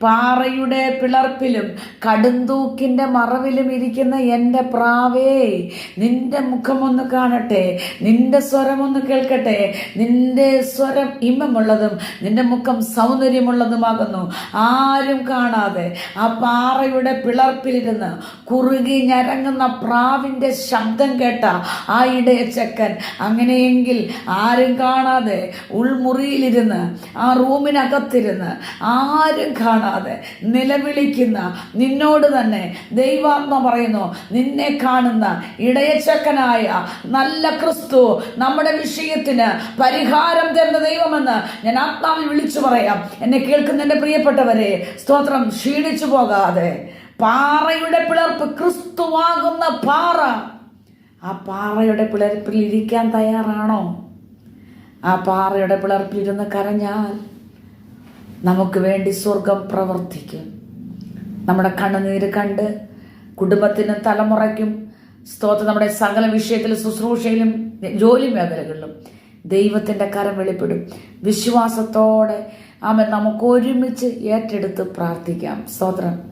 പാറയുടെ പിളർപ്പിലും കടുന്തൂക്കിന്റെ മറവിലും ഇരിക്കുന്ന എന്റെ പ്രാവേ നിന്റെ മുഖമൊന്ന് കാണട്ടെ നിന്റെ സ്വരമൊന്ന് കേൾക്കട്ടെ നിന്റെ സ്വരം ഇമ്പമുള്ളതും നിന്റെ മുഖം സൗന്ദര്യമുള്ളതുമാകുന്നു. ആരും കാണാതെ ആ പാറയുടെ പിളർപ്പിലിരുന്ന് കുറുകി ഞരങ്ങുന്ന പ്രാവിന്റെ ശബ്ദം കേട്ട ആ ഇടയച്ചക്കൻ അങ്ങനെയെങ്കിൽ ആരും കാണാതെ ഉൾമുറിയിലിരുന്ന് ആ റൂമിനകത്തിരുന്ന് ആരും കാണാതെ നിലവിളിക്കുന്ന നിന്നോട് തന്നെ ദൈവാത്മ പറയുന്നു നിന്നെ കാണുന്ന ഇടയച്ചക്കനായ നല്ല ക്രിസ്തു നമ്മുടെ വിഷയത്തിന് പരിഹാരം തരുന്ന ദൈവമെന്ന് ഞാൻ ആത്മാവിൽ വിളിച്ചു പറയാം. എന്നെ കേൾക്കുന്ന എന്റെ പ്രിയപ്പെട്ടവരെ സ്തോത്രം ക്ഷീണിച്ചു പോകാതെ പാറയുടെ പിളർപ്പ് ക്രിസ്തുവാകുന്ന പാറ ആ പാറയുടെ പിളർപ്പിൽ ഇരിക്കാൻ തയ്യാറാണോ? ആ പാറയുടെ പിളർപ്പിലിരുന്ന് കരഞ്ഞാൽ നമുക്ക് വേണ്ടി സ്വർഗം പ്രവർത്തിക്കും. നമ്മുടെ കണ്ണുനീര് കണ്ട് കുടുംബത്തിനും തലമുറയ്ക്കും സ്തോത്രം. നമ്മുടെ സകല വിഷയത്തിലും ശുശ്രൂഷയിലും ജോലി മേഖലകളിലും ദൈവത്തിന്റെ കരം വെളിപ്പെടും. വിശ്വാസത്തോടെ ആമ നമുക്ക് ഒരുമിച്ച് ഏറ്റെടുത്ത് പ്രാർത്ഥിക്കാം. സ്തോത്രം.